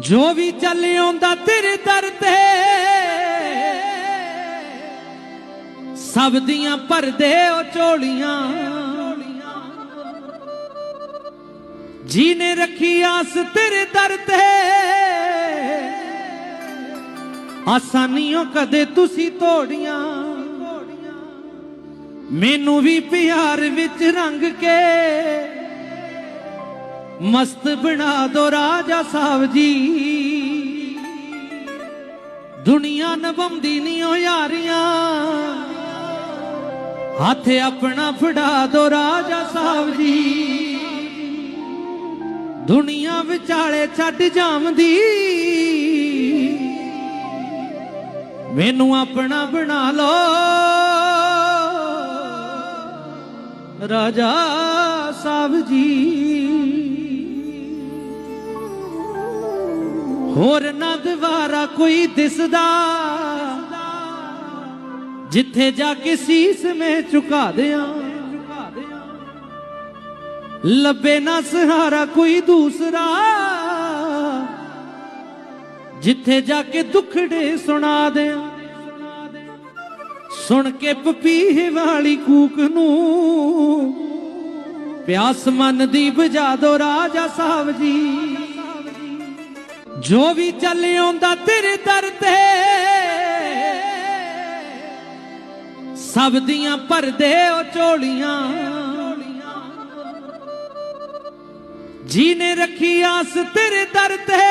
ਜੋ ਵੀ ਚੱਲ ਆਉਂਦਾ ਤੇਰੇ ਦਰ ਤੇ। ਸਭ ਦੀਆਂ ਭਰਦੇ ਉਹ ਝੋਲੀਆਂ ਜੀ ਨੇ ਰੱਖੀ ਆਸ ਤੇਰੇ ਦਰ ਤੇ। ਆਸਾਨੀਆਂ ਕਦੇ ਤੁਸੀਂ ਤੋੜੀਆਂ। ਮੈਨੂੰ ਵੀ ਪਿਆਰ ਵਿੱਚ ਰੰਗ ਕੇ। ਮਸਤ ਬਣਾ ਦੋ ਰਾਜਾ ਸਾਹਿਬ ਜੀ। ਦੁਨੀਆ ਨਵੰਦੀ ਨਹੀਂ ਓ ਯਾਰੀਆਂ। ਹੱਥ ਆਪਣਾ ਫੜਾ ਦੋ ਰਾਜਾ ਸਾਹਿਬ ਜੀ। ਦੁਨੀਆ ਵਿਚਾਲੇ ਛੱਡ ਜਾਵਦੀ। ਮੈਨੂੰ ਆਪਣਾ ਬਣਾ ਲੋ। ਰਾਜਾ ਸਾਹਿਬ ਜੀ। ਹੋਰ ਨਾ ਦੁਬਾਰਾ ਕੋਈ ਦਿਸਦਾ। ਜਿੱਥੇ ਜਾ ਕੇ ਸੀਸ ਮੈਂ ਝੁਕਾ ਦਿਆਂ। ਲੱਭੇ ਨਾ ਸਹਾਰਾ ਕੋਈ ਦੂਸਰਾ। ਜਿੱਥੇ ਜਾ ਕੇ ਦੁੱਖੜੇ ਸੁਣਾ ਦਿਆਂ। ਸੁਣ ਕੇ ਪਪੀਹੇ ਵਾਲੀ ਕੂਕ ਨੂੰ। ਪਿਆਸ ਮਨ ਦੀ ਬੁਝਾ ਦੋ ਰਾਜਾ ਸਾਹਿਬ ਜੀ। ਜੋ ਵੀ ਚੱਲ ਆਉਂਦਾ ਤੇਰੇ ਦਰ ਤੇ। ਸਭ ਦੀਆਂ ਭਰਦੇ ਉਹ ਝੋਲੀਆਂ ਜੀ ਨੇ ਰੱਖੀ ਆਸ ਤੇਰੇ ਦਰ ਤੇ।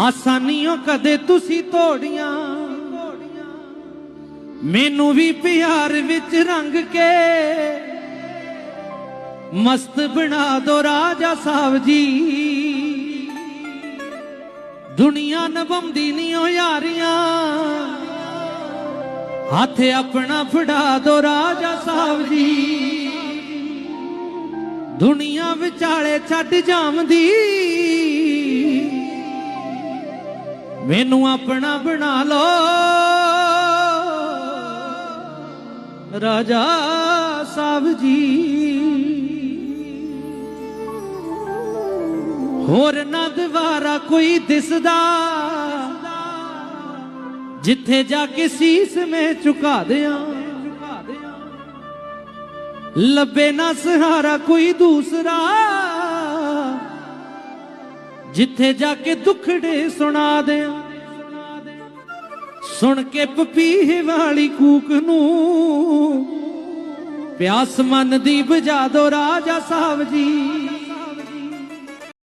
ਆਸਾਨੀਆਂ ਕਦੇ ਤੁਸੀਂ ਤੋੜੀਆਂ। ਮੈਨੂੰ ਵੀ ਪਿਆਰ ਵਿੱਚ ਰੰਗ ਕੇ। ਮਸਤ ਬਣਾ ਦੋ ਰਾਜਾ ਸਾਹਿਬ ਜੀ। ਦੁਨੀਆ ਨਵੰਦੀ ਨਹੀਂ ਓ ਯਾਰੀਆਂ। ਹੱਥ ਆਪਣਾ ਫੜਾ ਦੋ ਰਾਜਾ ਸਾਹਿਬ ਜੀ। ਦੁਨੀਆ ਵਿਚਾਲੇ ਛੱਡ ਜਾਮਦੀ ਮੈਨੂੰ ਆਪਣਾ ਬਣਾ ਲੋ। ਰਾਜਾ ਸਾਹਿਬ ਜੀ। ਹੋਰ ਨਾ ਦੁਬਾਰਾ ਕੋਈ ਦਿਸਦਾ। ਜਿੱਥੇ ਜਾ ਕੇ ਸੀਸ ਮੈਂ ਝੁਕਾ ਦਿਆਂ। ਲੱਭੇ ਨਾ ਸਹਾਰਾ ਕੋਈ ਦੂਸਰਾ। ਜਿੱਥੇ ਜਾ ਕੇ ਦੁੱਖੜੇ ਸੁਣਾ ਦਿਆਂ। ਸੁਣ ਕੇ ਪਪੀਹੇ ਵਾਲੀ ਕੂਕ ਨੂੰ। ਪਿਆਸ ਮਨ ਦੀ ਬੁਝਾ ਦੋ ਰਾਜਾ ਸਾਹਿਬ ਜੀ।